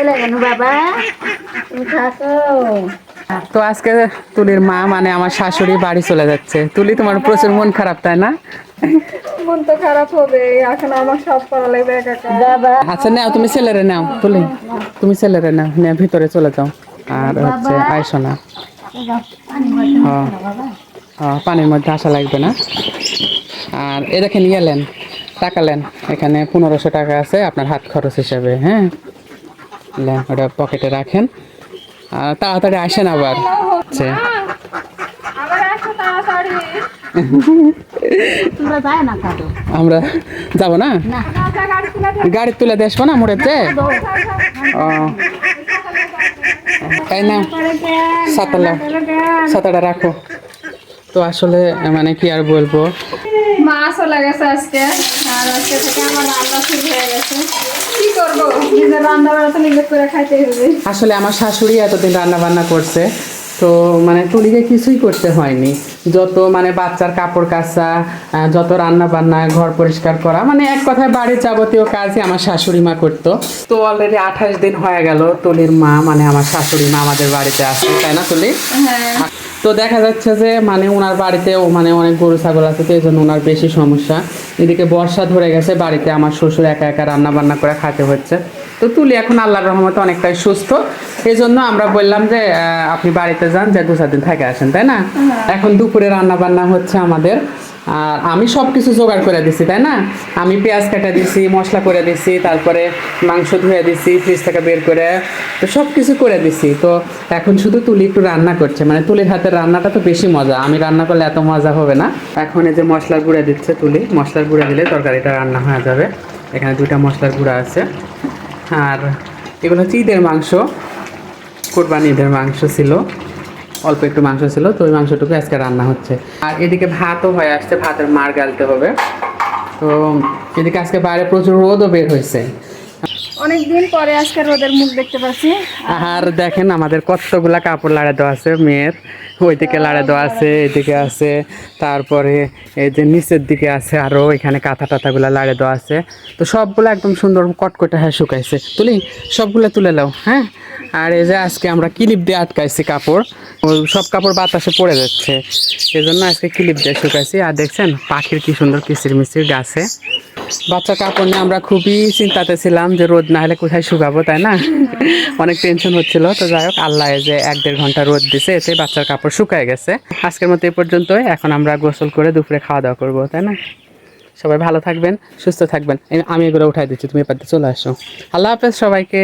চলে গেল বাবা? তুমি থাকো তো আজকে তুলির মা মানে আমার শাশুড়ি বাড়ি চলে যাচ্ছে। তুলি তোমার প্রচুর মন খারাপ তাই না? মন তো খারাপ হবে এখন আমার সব করা লাগবে একা একা। বাবা। আচ্ছা নাও তুমি ছেলেরে নাও তুলি। তুমি ছেলেরে নাও নিয়ে ভিতরে চলে যাও। আর হচ্ছে আইসো না। পানির মধ্যে আসা লাগবে না। আর এ দেখেন গেলেন টাকালেন এখানে পনেরোশো টাকা আছে আপনার হাত খরচ হিসেবে হ্যাঁ? ওটা পকেটে রাখেন। আর তাড়াতাড়ি আসেন আবার। আচ্ছা আবার আসো তাড়াতাড়ি। তোমরা যায় না কাটো আমরা যাব না? না। গাড়ি তুলে দিয়ে না মোড়েতে? ও। তাই না সাতালা সাতাটা রাখো। তো আসলে মানে কি আর বলব? মা চলে গেছে আজকে। আর আজকে থেকে আমার রান্না শুরু হয়ে গেছে? কি করব? নিজের রান্না বান্না তো নিজে করে খাইতে হবে। আসলে আমার শাশুড়ি এতদিন রান্না বান্না করছে তো মানে টুলিকে কিছুই করতে হয়নি। যত মানে বাচ্চার কাপড় কাচা যত রান্না বান্না ঘর পরিষ্কার করা মানে এক কথায় বাড়ির যাবতীয় কাজই আমার শাশুড়ি মা করতো। তো অলরেডি আঠাশ দিন হয়ে গেল তুলির মা মানে আমার শাশুড়ি মা আমাদের বাড়িতে আসে তাই না তুলি? হ্যাঁ। তো দেখা যাচ্ছে যে মানে ওনার বাড়িতেও মানে অনেক গরু ছাগল আছে তো এই জন্য ওনার বেশি সমস্যা। এদিকে বর্ষা ধরে গেছে বাড়িতে আমার শ্বশুর একা একা রান্না বান্না করে খাতে হচ্ছে। তো তুলি এখন আল্লাহর রহমতে অনেকটাই সুস্থ। এই জন্য আমরা বললাম যে আপনি বাড়িতে যান যে দু চার দিন থেকে আসেন তাই না? এখন দুপুরে রান্না বান্না হচ্ছে আমাদের। আর আমি সব কিছু জোগাড় করে দিছি, তাই না? আমি পেঁয়াজ কাটা দিছি, মশলা করে দিছি, তারপরে মাংস ধুয়ে দিছি ফ্রিজ থেকে বের করে, তো সব কিছু করে দিছি। তো এখন শুধু তুলি একটু রান্না করছে মানে তুলির হাতের রান্নাটা তো বেশি মজা। আমি রান্না করলে এত মজা হবে না। এখন এই যে মশলার গুঁড়া দিচ্ছে তুলি, মশলার গুঁড়া দিলে তরকারিটা রান্না হয়ে যাবে। এখানে দুইটা মশলার গুঁড়া আছে। আর এগুলো হচ্ছে ঈদের মাংস, কোরবানি ঈদের মাংস ছিল। অল্প একটু মাংস ছিল তো ওই মাংসটুকু আজকে রান্না হচ্ছে। আর এদিকে ভাতও হয়ে আসছে ভাতের মার গালতে হবে। তো এদিকে আজকে বাইরে প্রচুর রোদও বের হয়েছে। অনেকদিন পরে আজকে রোদের মুখ দেখতে পাচ্ছি। আর দেখেন আমাদের কতগুলা কাপড় লাড়ে দেওয়া আছে মেয়ের। ওইদিকে লাড়ে দেওয়া আছে এদিকে আছে তারপরে এই যে নিচের দিকে আছে আরও এখানে কাঁথা টাথাগুলো লাড়ে দেওয়া আছে। তো সবগুলো একদম সুন্দর কটকটে হ্যাঁ শুকাইছে। তুলি সবগুলো তুলে নাও হ্যাঁ? আর এই যে আজকে আমরা ক্লিপ দিয়ে আটকাইছি কাপড়। সব কাপড় বাতাসে পড়ে যাচ্ছে। এই জন্য আজকে ক্লিপ দিয়ে শুকাইছি। আর দেখছেন, পাখির কি সুন্দর কিচির মিচির গাছে। বাচ্চা কাপড় নিয়ে আমরা খুবই চিন্তাতে ছিলাম যে রোদ না হলে কোথায় শুকাবো, তাই না? অনেক টেনশন হচ্ছিল। তো যাই হোক, আল্লাহ যে এক দেড় ঘণ্টা রোদ দিছে, এতে বাচ্চার কাপড় শুকায় গেছে। আজকের মতো এই পর্যন্তই। এখন আমরা গোসল করে দুপুরে খাওয়া দাওয়া করব, তাই না? সবাই ভালো থাকবেন, সুস্থ থাকবেন। আমি এগুলো উঠাই দিচ্ছি, তুমি এবার চলে আসো। আল্লাহ হাফেজ সবাইকে।